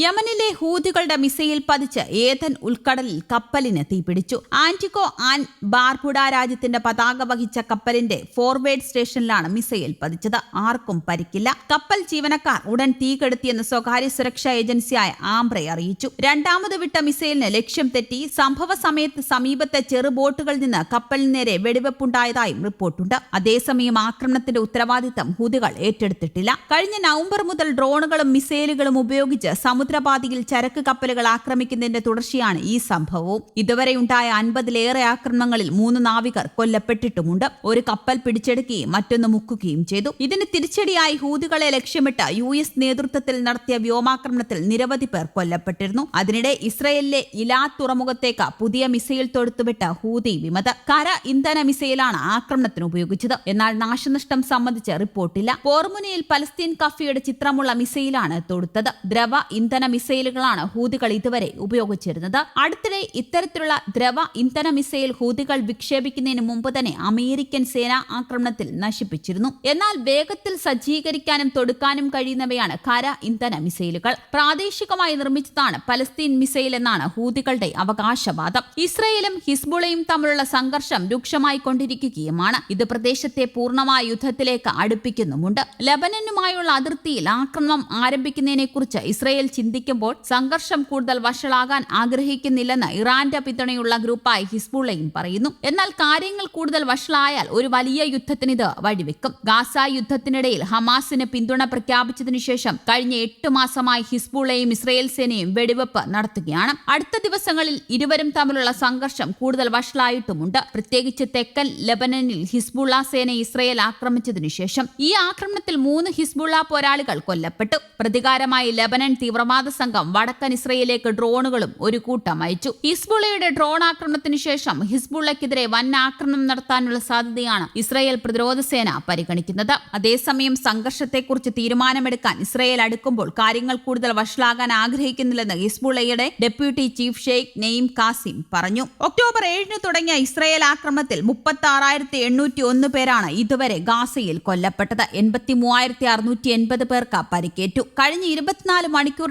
യമനിലെ ഹൂതികളുടെ മിസൈൽ പതിച്ച് ഏതൻ ഉൾക്കടലിൽ കപ്പലിന് തീപിടിച്ചു. ആന്റിക്കോ ആൻ ബാർബുഡ രാജ്യത്തിന്റെ പതാക വഹിച്ച കപ്പലിന്റെ ഫോർവേഡ് സ്റ്റേഷനിലാണ് മിസൈൽ പതിച്ചത്. ആർക്കും പരിക്കില്ല. കപ്പൽ ജീവനക്കാർ ഉടൻ തീ കെടുത്തിയെന്ന് സ്വകാര്യ സുരക്ഷാ ഏജൻസിയായ ആംബ്രെ അറിയിച്ചു. രണ്ടാമത് വിട്ട മിസൈലിന് ലക്ഷ്യം തെറ്റി സംഭവ സമയത്ത് സമീപത്തെ ചെറുബോട്ടുകളിൽ നിന്ന് കപ്പലിന് നേരെ വെടിവെപ്പുണ്ടായതായും റിപ്പോർട്ടുണ്ട്. അതേസമയം ആക്രമണത്തിന്റെ ഉത്തരവാദിത്തം ഹൂതികൾ ഏറ്റെടുത്തിട്ടില്ല. കഴിഞ്ഞ നവംബർ മുതൽ ഡ്രോണുകളും മിസൈലുകളും ഉപയോഗിച്ച് സമുദ്രപാതയിൽ ചരക്ക് കപ്പലുകൾ ആക്രമിക്കുന്നതിന്റെ തുടർച്ചയാണ് ഈ സംഭവവും. ഇതുവരെയുണ്ടായ അൻപതിലേറെ ആക്രമണങ്ങളിൽ മൂന്ന് നാവികർ കൊല്ലപ്പെട്ടിട്ടുമുണ്ട്. ഒരു കപ്പൽ പിടിച്ചെടുക്കുകയും മറ്റൊന്ന് മുക്കുകയും ചെയ്തു. ഇതിന് തിരിച്ചടിയായി ഹൂതികളെ ലക്ഷ്യമിട്ട് യു എസ് നേതൃത്വത്തിൽ നടത്തിയ വ്യോമാക്രമണത്തിൽ നിരവധി പേർ കൊല്ലപ്പെട്ടിരുന്നു. അതിനിടെ ഇസ്രയേലിലെ ഇലാ തുറമുഖത്തേക്ക് പുതിയ മിസൈൽ തൊടുത്തുവിട്ട ഹൂതി വിമത. കര ഇന്ധന മിസൈലാണ് ആക്രമണത്തിന് ഉപയോഗിച്ചത്. എന്നാൽ നാശനഷ്ടം സംബന്ധിച്ച് റിപ്പോർട്ടില്ല. പോർമുനയിൽ പലസ്തീൻ കഫിയുടെ ചിത്രമുള്ള മിസൈലാണ് തൊടുത്തത്. ദ്രവ ഇന്ധന മിസൈലുകളാണ് ഹൂതികൾ ഇതുവരെ ഉപയോഗിച്ചിരുന്നത്. അടുത്തിടെ ഇത്തരത്തിലുള്ള ദ്രവ ഇന്ധന മിസൈൽ ഹൂതികൾ വിക്ഷേപിക്കുന്നതിന് മുമ്പ് തന്നെ അമേരിക്കൻ സേനാ ആക്രമണത്തിൽ നശിപ്പിച്ചിരുന്നു. എന്നാൽ വേഗത്തിൽ സജ്ജീകരിക്കാനും തൊടുക്കാനും കഴിയുന്നവയാണ് കര ഇന്ധന മിസൈലുകൾ. പ്രാദേശികമായി നിർമ്മിച്ചതാണ് പലസ്തീൻ മിസൈൽ എന്നാണ് ഹൂതികളുടെ അവകാശവാദം. ഇസ്രയേലും ഹിസ്ബുളയും തമ്മിലുള്ള സംഘർഷം രൂക്ഷമായി കൊണ്ടിരിക്കുകയുമാണ്. ഇത് പ്രദേശത്തെ പൂർണമായ യുദ്ധത്തിലേക്ക് അടുപ്പിക്കുന്നുമുണ്ട്. ലബനനുമായുള്ള അതിർത്തിയിൽ ആക്രമണം ആരംഭിക്കുന്നതിനെക്കുറിച്ച് ഇസ്രയേൽ ചിന്തിക്കുമ്പോൾ സംഘർഷം കൂടുതൽ വഷളാകാൻ ആഗ്രഹിക്കുന്നില്ലെന്ന് ഇറാന്റെ പിന്തുണയുള്ള ഗ്രൂപ്പായി ഹിസ്ബുള്ളയും പറയുന്നു. എന്നാൽ കാര്യങ്ങൾ കൂടുതൽ വഷളായാൽ ഒരു വലിയ യുദ്ധത്തിന് ഇത് വഴിവെക്കും. ഗാസ യുദ്ധത്തിനിടയിൽ ഹമാസിന് പിന്തുണ പ്രഖ്യാപിച്ചതിനു ശേഷം കഴിഞ്ഞ എട്ട് മാസമായി ഹിസ്ബുള്ളയും ഇസ്രയേൽ സേനയും വെടിവെപ്പ് നടത്തുകയാണ്. അടുത്ത ദിവസങ്ങളിൽ ഇരുവരും തമ്മിലുള്ള സംഘർഷം കൂടുതൽ വഷളായിട്ടുമുണ്ട്. പ്രത്യേകിച്ച് തെക്കൻ ലെബനനിൽ ഹിസ്ബുള്ള സേന ഇസ്രയേൽ ആക്രമിച്ചതിനു ശേഷം. ഈ ആക്രമണത്തിൽ മൂന്ന് ഹിസ്ബുള്ള പോരാളികൾ കൊല്ലപ്പെട്ടു. പ്രതികാരമായി ലെബനൻ തീവ്രവാദ സംഘം വടക്കൻ ഇസ്രയേലിലേക്ക് ഡ്രോണുകളും ഒരു കൂട്ടം അയച്ചു. ഹിസ്ബുള്ളയുടെ ഡ്രോൺ ആക്രമണത്തിന് ശേഷം ഹിസ്ബുള്ളക്കെതിരെ വൻ ആക്രമണം നടത്താനുള്ള സാധ്യതയാണ് ഇസ്രയേൽ പ്രതിരോധ സേന പരിഗണിക്കുന്നത്. അതേസമയം സംഘർഷത്തെക്കുറിച്ച് തീരുമാനമെടുക്കാൻ ഇസ്രയേൽ അടുക്കുമ്പോൾ കാര്യങ്ങൾ കൂടുതൽ വഷളാകാൻ ആഗ്രഹിക്കുന്നില്ലെന്ന് ഹിസ്ബുള്ളയുടെ deputy chief Sheikh Naim Qassem പറഞ്ഞു. ഒക്ടോബർ ഏഴിന് തുടങ്ങിയ ഇസ്രയേൽ ആക്രമണത്തിൽ മുപ്പത്തി ആറായിരത്തി എണ്ണൂറ്റി ഒന്ന് പേരാണ് ഇതുവരെ ഗാസയിൽ കൊല്ലപ്പെട്ടത്. എൺപത്തി മൂവായിരത്തി അറുന്നൂറ്റി എൺപത് പേർക്ക് പരിക്കേറ്റു. കഴിഞ്ഞ ഇരുപത്തിനാല്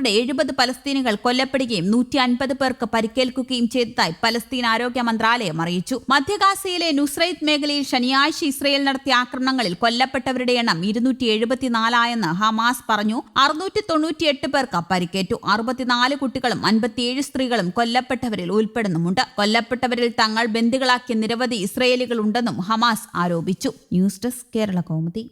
മണിക്കൂറിന്റെ എഴുപത് പലസ്തീനുകൾ കൊല്ലപ്പെടുകയും നൂറ്റി അൻപത് പേർക്ക് പരിക്കേൽക്കുകയും ചെയ്തതായി പലസ്തീൻ ആരോഗ്യ മന്ത്രാലയം അറിയിച്ചു. മധ്യഗാസയിലെ നുസ്രൈത്ത് മേഖലയിൽ ശനിയാഴ്ച ഇസ്രയേൽ നടത്തിയ ആക്രമണങ്ങളിൽ കൊല്ലപ്പെട്ടവരുടെ എണ്ണം ഇരുന്നൂറ്റി എഴുപത്തിനാലായെന്ന് ഹമാസ് പറഞ്ഞു. അറുന്നൂറ്റി തൊണ്ണൂറ്റിയെട്ട് പേർക്ക് പരിക്കേറ്റു. അറുപത്തിനാല് കുട്ടികളും അൻപത്തിയേഴ് സ്ത്രീകളും കൊല്ലപ്പെട്ടവരിൽ ഉൾപ്പെടുന്നുമുണ്ട്. കൊല്ലപ്പെട്ടവരിൽ തങ്ങൾ ബന്ദികളാക്കിയ നിരവധി ഇസ്രയേലികൾ ഉണ്ടെന്നും ഹമാസ് ആരോപിച്ചു. News desk Kerala Kaumudi.